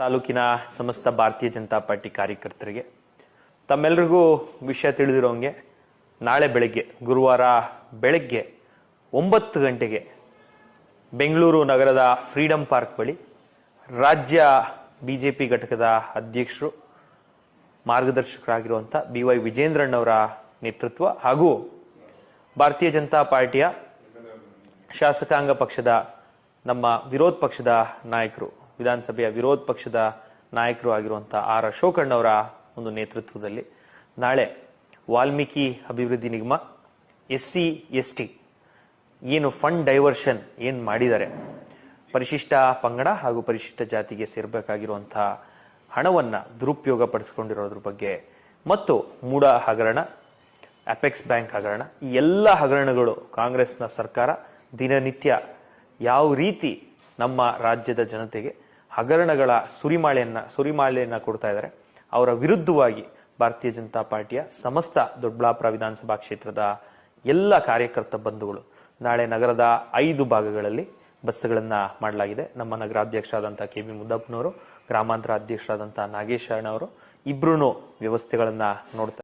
ತಾಲೂಕಿನ ಸಮಸ್ತ ಭಾರತೀಯ ಜನತಾ ಪಾರ್ಟಿ ಕಾರ್ಯಕರ್ತರಿಗೆ ತಮ್ಮೆಲ್ಲರಿಗೂ ವಿಷಯ ತಿಳಿದಿರೋಂಗೆ ನಾಳೆ ಬೆಳಗ್ಗೆ, ಗುರುವಾರ ಬೆಳಗ್ಗೆ ಒಂಬತ್ತು ಗಂಟೆಗೆ ಬೆಂಗಳೂರು ನಗರದ ಫ್ರೀಡಂ ಪಾರ್ಕ್ ಬಳಿ ರಾಜ್ಯ ಬಿ ಜೆ ಪಿ ಘಟಕದ ಅಧ್ಯಕ್ಷರು, ಮಾರ್ಗದರ್ಶಕರಾಗಿರುವಂಥ ಬಿ ವೈ ವಿಜೇಂದ್ರಣ್ಣವರ ನೇತೃತ್ವ ಹಾಗೂ ಭಾರತೀಯ ಜನತಾ ಪಾರ್ಟಿಯ ಶಾಸಕಾಂಗ ಪಕ್ಷದ ನಮ್ಮ ವಿರೋಧ ಪಕ್ಷದ ನಾಯಕರು ವಿಧಾನಸಭೆಯ ವಿರೋಧ ಪಕ್ಷದ ನಾಯಕರು ಆಗಿರುವಂಥ ಆರ್ ಅಶೋಕಣ್ಣವರ ಒಂದು ನೇತೃತ್ವದಲ್ಲಿ ನಾಳೆ ವಾಲ್ಮೀಕಿ ಅಭಿವೃದ್ಧಿ ನಿಗಮ ಎಸ್ ಸಿ ಎಸ್ ಟಿ ಏನು ಫಂಡ್ ಡೈವರ್ಷನ್ ಏನು ಮಾಡಿದ್ದಾರೆ ಪರಿಶಿಷ್ಟ ಪಂಗಡ ಹಾಗೂ ಪರಿಶಿಷ್ಟ ಜಾತಿಗೆ ಸೇರಬೇಕಾಗಿರುವಂಥ ಹಣವನ್ನು ದುರುಪಯೋಗ ಪಡಿಸ್ಕೊಂಡಿರೋದ್ರ ಬಗ್ಗೆ ಮತ್ತು ಮೂಡ ಹಗರಣ ಅಪೆಕ್ಸ್ ಬ್ಯಾಂಕ್ ಹಗರಣ, ಈ ಎಲ್ಲ ಹಗರಣಗಳು ಕಾಂಗ್ರೆಸ್ನ ಸರ್ಕಾರ ದಿನನಿತ್ಯ ಯಾವ ರೀತಿ ನಮ್ಮ ರಾಜ್ಯದ ಜನತೆಗೆ ಹಗರಣಗಳ ಸುರಿಮಾಳೆಯನ್ನು, ಸುರಿಮಾಳೆಯನ್ನ ಕೊಡ್ತಾ ಇದ್ದಾರೆ. ಅವರ ವಿರುದ್ಧವಾಗಿ ಭಾರತೀಯ ಜನತಾ ಪಾರ್ಟಿಯ ಸಮಸ್ತ ದೊಡ್ಡಬಳ್ಳಾಪುರ ವಿಧಾನಸಭಾ ಕ್ಷೇತ್ರದ ಎಲ್ಲ ಕಾರ್ಯಕರ್ತ ಬಂಧುಗಳು ನಾಳೆ ನಗರದ ಐದು ಭಾಗಗಳಲ್ಲಿ ಬಸ್ಗಳನ್ನ ಮಾಡಲಾಗಿದೆ. ನಮ್ಮ ನಗರಾಧ್ಯಕ್ಷರಾದಂಥ ಕೆ ಬಿ ಮುದ್ದಪ್ಪನವರು, ಗ್ರಾಮಾಂತರ ಅಧ್ಯಕ್ಷರಾದಂಥ ನಾಗೇಶ್ ಇಬ್ಬರೂನು ವ್ಯವಸ್ಥೆಗಳನ್ನು ವ್ಯವಸ್ಥೆಗಳನ್ನ ನೋಡ್ತಾ